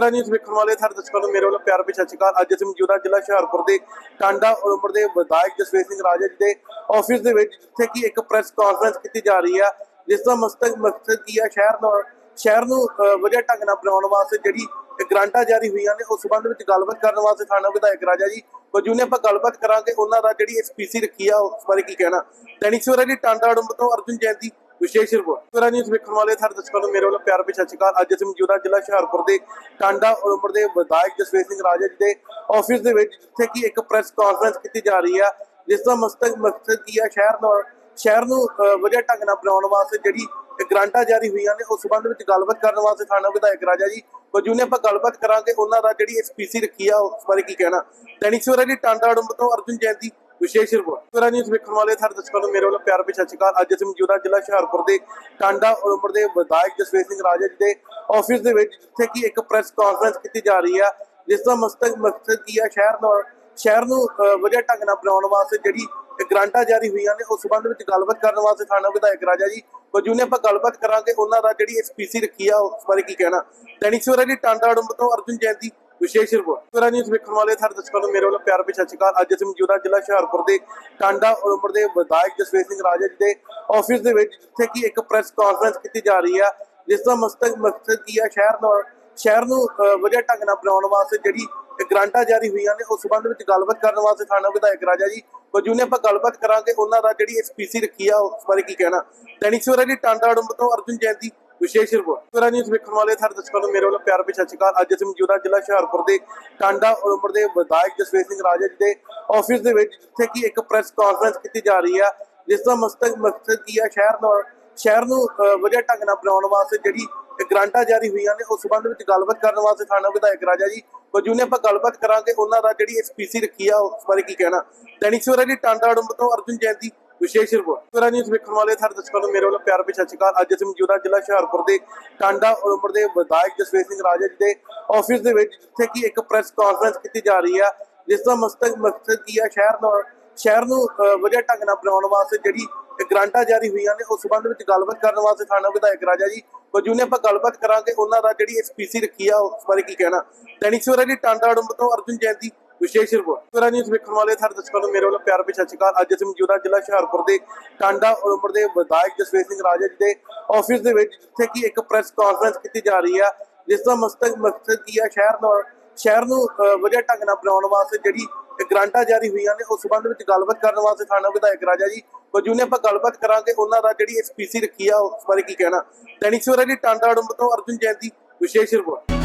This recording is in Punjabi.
ਮੇਰਾ ਨਿਊਜ਼ ਵੇਖਣ ਵਾਲੇ ਸਾਰੇ ਦਰਸ਼ਕਾਂ ਨੂੰ ਮੇਰੇ ਵੱਲੋਂ ਪਿਆਰ ਭਰੀ ਸਤਿ ਸ਼੍ਰੀ ਅਕਾਲ। ਅੱਜ ਅਸੀਂ ਮੌਜੂਦਾ ਜ਼ਿਲ੍ਹਾ ਹੁਸ਼ਿਆਰਪੁਰ ਦੇ ਟਾਂਡਾ ਉਮਰ ਦੇ ਵਿਧਾਇਕ ਜਸਵੀਰ ਸਿੰਘ ਰਾਜਾ ਜੀ ਦੇ ਆਫਿਸ ਦੇ ਵਿੱਚ, ਜਿੱਥੇ ਕਿ ਇੱਕ ਪ੍ਰੈਸ ਕਾਨਫਰੰਸ ਕੀਤੀ ਜਾ ਰਹੀ ਆ, ਜਿਸ ਦਾ ਮਕਸਦ ਮਕਸਦ ਕੀ ਆ ਸ਼ਹਿਰ ਨੂੰ ਸ਼ਹਿਰ ਨੂੰ ਵਧੀਆ ਢੰਗ ਨਾਲ ਬਣਾਉਣ ਵਾਸਤੇ ਜਿਹੜੀ ਗ੍ਰਾਂਟਾਂ ਜਾਰੀ ਹੋਈਆਂ ਨੇ, ਉਸ ਸੰਬੰਧ ਵਿੱਚ ਗੱਲਬਾਤ ਕਰਨ ਵਾਸਤੇ ਥਾਣਾ ਵਿਧਾਇਕ ਰਾਜਾ ਜੀ ਵਜੂ ਨੇ। ਆਪਾਂ ਗੱਲਬਾਤ ਕਰਾਂਗੇ ਉਹਨਾਂ ਦਾ ਜਿਹੜੀ ਐਸਪੀਸੀ ਰੱਖੀ ਆ, ਉਸ ਬਾਰੇ ਕੀ ਕਹਿਣਾ। ਦੈਨਿਕ ਸਵੇਰਾ ਦੀ ਟਾਂਡਾ ਉਡਮ ਤੋਂ ਅਰਜੁਨ ਜੈਨਦੀ ਵਿਸ਼ੇਸ਼ ਰਿਪੋਰਟ। ਸਵੇਰਾ ਨਿਊਜ਼ ਵੇਖਣ ਵਾਲੇ ਸਾਰੇ ਦਰਸ਼ਕਾਂ ਨੂੰ ਮੇਰੇ ਵੱਲੋਂ ਪਿਆਰ ਭਰੀ ਸਤਿ ਸ਼੍ਰੀ ਅਕਾਲ। ਅੱਜ ਅਸੀਂ ਮੌਜੂਦਾ ਜ਼ਿਲ੍ਹਾ ਹੁਸ਼ਿਆਰਪੁਰ ਦੇ ਟਾਂਡਾ ਉਮਰ ਦੇ ਵਿਧਾਇਕ ਜਸਵੀਰ ਸਿੰਘ ਰਾਜਾ ਜੀ ਦੇ ਆਫਿਸ ਦੇ ਵਿੱਚ, ਜਿੱਥੇ ਕਿ ਇੱਕ ਪ੍ਰੈਸ ਕਾਨਫਰੰਸ ਕੀਤੀ ਜਾ ਰਹੀ ਆ, ਜਿਸ ਦਾ ਮਕਸਦ ਮਕਸਦ ਕੀ ਆ, ਸ਼ਹਿਰ ਨੂੰ ਸ਼ਹਿਰ ਨੂੰ ਵਧੀਆ ਢੰਗ ਨਾਲ ਬਣਾਉਣ ਵਾਸਤੇ ਜਿਹੜੀ ਗ੍ਰਾਂਟਾਂ ਜਾਰੀ ਹੋਈਆਂ ਨੇ, ਉਸ ਸੰਬੰਧ ਵਿੱਚ ਗੱਲਬਾਤ ਕਰਨ ਵਾਸਤੇ ਥਾਣਾ ਵਿਧਾਇਕ ਰਾਜਾ ਜੀ ਵਜੂ ਨੇ। ਆਪਾਂ ਗੱਲਬਾਤ ਕਰਾਂਗੇ ਉਹਨਾਂ ਦਾ ਜਿਹੜੀ ਐਸਪੀਸੀ ਰੱਖੀ ਆ, ਉਸ ਬਾਰੇ ਕੀ ਕਹਿਣਾ। ਦੈਨਿਕ ਸਵੇਰਾ ਦੀ ਟਾਂਡਾ ਉਡਮ ਤੋਂ ਅਰਜੁਨ ਜੈਨਦੀ ਵਿਸ਼ੇਸ਼ ਰਿਪੋਰਟ। ਸਵੇਰਾ ਨਿਊਜ਼ ਵੇਖਣ ਵਾਲੇ ਸਾਰੇ ਦਰਸ਼ਕਾਂ ਨੂੰ ਮੇਰੇ ਵੱਲੋਂ ਪਿਆਰ ਭਰੀ ਸਤਿ ਸ਼੍ਰੀ ਅਕਾਲ। ਅੱਜ ਅਸੀਂ ਮੌਜੂਦਾ ਜ਼ਿਲ੍ਹਾ ਹੁਸ਼ਿਆਰਪੁਰ ਦੇ ਟਾਂਡਾ ਉਮਰ ਦੇ ਵਿਧਾਇਕ ਜਸਵੀਰ ਸਿੰਘ ਰਾਜਾ ਜੀ ਦੇ ਆਫਿਸ ਦੇ ਵਿੱਚ, ਜਿੱਥੇ ਕਿ ਇੱਕ ਪ੍ਰੈਸ ਕਾਨਫਰੰਸ ਕੀਤੀ ਜਾ ਰਹੀ ਆ, ਜਿਸ ਦਾ ਮਕਸਦ ਮਕਸਦ ਕੀ ਆ, ਸ਼ਹਿਰ ਨੂੰ ਸ਼ਹਿਰ ਨੂੰ ਵਧੀਆ ਢੰਗ ਨਾਲ ਬਣਾਉਣ ਵਾਸਤੇ ਜਿਹੜੀ ਗ੍ਰਾਂਟਾਂ ਜਾਰੀ ਹੋਈਆਂ ਨੇ, ਉਸ ਸੰਬੰਧ ਵਿੱਚ ਗੱਲਬਾਤ ਕਰਨ ਵਾਸਤੇ ਥਾਣਾ ਵਿਧਾਇਕ ਰਾਜਾ ਜੀ ਵਜੂ ਨੇ। ਆਪਾਂ ਗੱਲਬਾਤ ਕਰਾਂਗੇ ਉਹਨਾਂ ਦਾ ਜਿਹੜੀ ਐਸਪੀਸੀ ਰੱਖੀ ਆ, ਉਸ ਬਾਰੇ ਕੀ ਕਹਿਣਾ। ਦੈਨਿਕ ਸਵੇਰਾ ਦੀ ਟਾਂਡਾ ਉਡਮ ਤੋਂ ਅਰਜੁਨ ਜੈਨਦੀ ਵਿਸ਼ੇਸ਼ ਰਿਪੋਰਟ। ਸਵੇਰਾ ਨਿਊਜ਼ ਵੇਖਣ ਵਾਲੇ ਸਾਰੇ ਦਰਸ਼ਕਾਂ ਨੂੰ ਮੇਰੇ ਵੱਲੋਂ ਪਿਆਰ ਭਰੀ ਸਤਿ ਸ਼੍ਰੀ ਅਕਾਲ। ਅੱਜ ਅਸੀਂ ਮੌਜੂਦਾ ਜ਼ਿਲ੍ਹਾ ਹੁਸ਼ਿਆਰਪੁਰ ਦੇ ਟਾਂਡਾ ਉਮਰ ਦੇ ਵਿਧਾਇਕ ਜਸਵੀਰ ਸਿੰਘ ਰਾਜਾ ਜੀ ਦੇ ਆਫਿਸ ਦੇ ਵਿੱਚ, ਜਿੱਥੇ ਕਿ ਇੱਕ ਪ੍ਰੈਸ ਕਾਨਫਰੰਸ ਕੀਤੀ ਜਾ ਰਹੀ ਆ, ਜਿਸ ਦਾ ਮਕਸਦ ਮਕਸਦ ਕੀ ਆ? ਸ਼ਹਿਰ ਨੂੰ ਸ਼ਹਿਰ ਨੂੰ ਵਧੀਆ ਢੰਗ ਨਾਲ ਬਣਾਉਣ ਵਾਸਤੇ ਜਿਹੜੀ ਗ੍ਰਾਂਟਾਂ ਜਾਰੀ ਹੋਈਆਂ ਨੇ, ਉਸ ਸੰਬੰਧ ਵਿੱਚ ਗੱਲਬਾਤ ਕਰਨ ਵਾਸਤੇ ਥਾਣਾ ਵਿਧਾਇਕ ਰਾਜਾ ਜੀ ਵਜੂ ਨੇ। ਆਪਾਂ ਗੱਲਬਾਤ ਕਰਾਂਗੇ ਉਹਨਾਂ ਦਾ ਜਿਹੜੀ ਐਸਪੀਸੀ ਰੱਖੀ ਆ, ਉਸ ਬਾਰੇ ਕੀ ਕਹਿਣਾ। ਦੈਨਿਕ ਸਵੇਰਾ ਦੀ ਟਾਂਡਾ ਉਡਮ ਤੋਂ ਅਰਜੁਨ ਜੈਨਦੀ ਵਿਸ਼ੇਸ਼ ਰਿਪੋਰਟ। ਸਵੇਰਾ ਨਿਊਜ਼ ਵੇਖਣ ਵਾਲੇ ਸਾਰੇ ਦਰਸ਼ਕਾਂ ਨੂੰ ਮੇਰੇ ਵੱਲੋਂ ਪਿਆਰ ਭਰੀ ਸਤਿ ਸ਼੍ਰੀ ਅਕਾਲ। ਅੱਜ ਅਸੀਂ ਮੌਜੂਦਾ ਜ਼ਿਲ੍ਹਾ ਹੁਸ਼ਿਆਰਪੁਰ ਦੇ ਟਾਂਡਾ ਉਮਰ ਦੇ ਵਿਧਾਇਕ ਜਸਵੀਰ ਸਿੰਘ ਰਾਜਾ ਜੀ ਦੇ ਆਫਿਸ ਦੇ ਵਿੱਚ, ਜਿੱਥੇ ਕਿ ਇੱਕ ਪ੍ਰੈਸ ਕਾਨਫਰੰਸ ਕੀਤੀ ਜਾ ਰਹੀ ਆ, ਜਿਸ ਦਾ ਮਕਸਦ ਮਕਸਦ ਕੀ ਆ, ਸ਼ਹਿਰ ਨੂੰ ਸ਼ਹਿਰ ਨੂੰ ਵਧੀਆ ਢੰਗ ਨਾਲ ਬਣਾਉਣ ਵਾਸਤੇ ਜਿਹੜੀ ਗ੍ਰਾਂਟਾਂ ਜਾਰੀ ਹੋਈਆਂ ਨੇ, ਉਸ ਸੰਬੰਧ ਵਿੱਚ ਗੱਲਬਾਤ ਕਰਨ ਵਾਸਤੇ ਥਾਣਾ ਵਿਧਾਇਕ ਰਾਜਾ ਜੀ ਵਜੂ ਨੇ। ਆਪਾਂ ਗੱਲਬਾਤ ਕਰਾਂਗੇ ਉਹਨਾਂ ਦਾ ਜਿਹੜੀ ਐਸਪੀਸੀ ਰੱਖੀ ਆ, ਉਸ ਬਾਰੇ ਕੀ ਕਹਿਣਾ। ਦੈਨਿਕ ਸਵੇਰਾ ਜੀ, ਟਾਂਡਾ ਉਡਮ ਤੋਂ ਅਰਜੁਨ ਜੈਨਦੀ ਵਿਸ਼ੇਸ਼ ਰਿਪੋਰਟ। ਸਵੇਰਾ ਨਿਊਜ਼ ਵੇਖਣ ਵਾਲੇ ਸਾਰੇ ਦਰਸ਼ਕਾਂ ਨੂੰ ਮੇਰੇ ਵੱਲੋਂ ਪਿਆਰ ਭਰੀ ਸਤਿ ਸ਼੍ਰੀ ਅਕਾਲ। ਅੱਜ ਅਸੀਂ ਮੌਜੂਦਾ ਜ਼ਿਲ੍ਹਾ ਹੁਸ਼ਿਆਰਪੁਰ ਦੇ ਟਾਂਡਾ ਉਮਰ ਦੇ ਵਿਧਾਇਕ ਜਸਵੀਰ ਸਿੰਘ ਰਾਜਾ ਜੀ ਦੇ ਆਫਿਸ ਦੇ ਵਿੱਚ, ਜਿੱਥੇ ਕਿ ਇੱਕ ਪ੍ਰੈਸ ਕਾਨਫਰੰਸ ਕੀਤੀ ਜਾ ਰਹੀ ਆ, ਜਿਸ ਦਾ ਮਕਸਦ ਮਕਸਦ ਕੀ ਆ, ਸ਼ਹਿਰ ਨੂੰ ਸ਼ਹਿਰ ਨੂੰ ਵਧੀਆ ਢੰਗ ਨਾਲ ਬਣਾਉਣ ਵਾਸਤੇ ਜਿਹੜੀ ਗ੍ਰਾਂਟਾਂ ਜਾਰੀ ਹੋਈਆਂ ਨੇ, ਉਸ ਸੰਬੰਧ ਵਿੱਚ ਗੱਲਬਾਤ ਕਰਨ ਵਾਸਤੇ ਥਾਣਾ ਵਿਧਾਇਕ ਰਾਜਾ ਜੀ ਵਜੂ ਨੇ। ਆਪਾਂ ਗੱਲਬਾਤ ਕਰਾਂਗੇ, ਉਹਨਾਂ ਦਾ ਜਿਹੜੀ ਐਸਪੀਸੀ ਰੱਖੀ ਆ, ਉਸ ਬਾਰੇ ਕੀ ਕਹਿਣਾ। ਦੈਨਿਕ ਸਵੇਰਾ ਦੀ ਟਾਂਡਾ ਉਡਮ ਤੋਂ ਅਰਜੁਨ ਜੈਨਦੀ ਵਿਸ਼ੇਸ਼ ਰਿਪੋਰਟ। ਸਵੇਰਾ ਨਿਊਜ਼ ਵੇਖਣ ਵਾਲੇ ਸਾਰੇ ਦਰਸ਼ਕਾਂ ਨੂੰ ਮੇਰੇ ਵੱਲੋਂ ਪਿਆਰ ਭਰੀ ਸਤਿ ਸ਼੍ਰੀ ਅਕਾਲ। ਅੱਜ ਅਸੀਂ ਮੌਜੂਦਾ ਜ਼ਿਲ੍ਹਾ ਹੁਸ਼ਿਆਰਪੁਰ ਦੇ ਟਾਂਡਾ ਉਮਰ ਦੇ ਵਿਧਾਇਕ ਜਸਵੀਰ ਸਿੰਘ ਰਾਜਾ ਜੀ ਦੇ ਆਫਿਸ ਦੇ ਵਿੱਚ, ਜਿੱਥੇ ਕਿ ਇੱਕ ਪ੍ਰੈਸ ਕਾਨਫਰੰਸ ਕੀਤੀ ਜਾ ਰਹੀ ਆ, ਜਿਸ ਦਾ ਮਕਸਦ ਮਕਸਦ ਕੀ ਆ, ਸ਼ਹਿਰ ਨੂੰ ਸ਼ਹਿਰ ਨੂੰ ਵਧੀਆ ਢੰਗ ਨਾਲ ਬਣਾਉਣ ਵਾਸਤੇ ਜਿਹੜੀ ਇਹ ਗ੍ਰਾਂਟਾਂ ਜਾਰੀ ਹੋਈਆਂ ਨੇ, ਉਸ ਸੰਬੰਧ ਵਿੱਚ ਗੱਲਬਾਤ ਕਰਨ ਵਾਸਤੇ ਥਾਣਾ ਵਿਧਾਇਕ ਰਾਜਾ ਜੀ ਵਜੂ ਨੇ। ਆਪਾਂ ਗੱਲਬਾਤ ਕਰਾਂਗੇ ਉਹਨਾਂ ਦਾ ਜਿਹੜੀ ਐਸਪੀਸੀ ਰੱਖੀ ਆ, ਉਸ ਬਾਰੇ ਕੀ ਕਹਿਣਾ। ਦੈਨਿਕ ਸਵੇਰਾ ਦੀ ਟਾਂਡਾ ਉਡਮ ਤੋਂ ਅਰਜੁਨ ਜੈਨਦੀ ਵਿਸ਼ੇਸ਼ ਰਿਪੋਰਟ।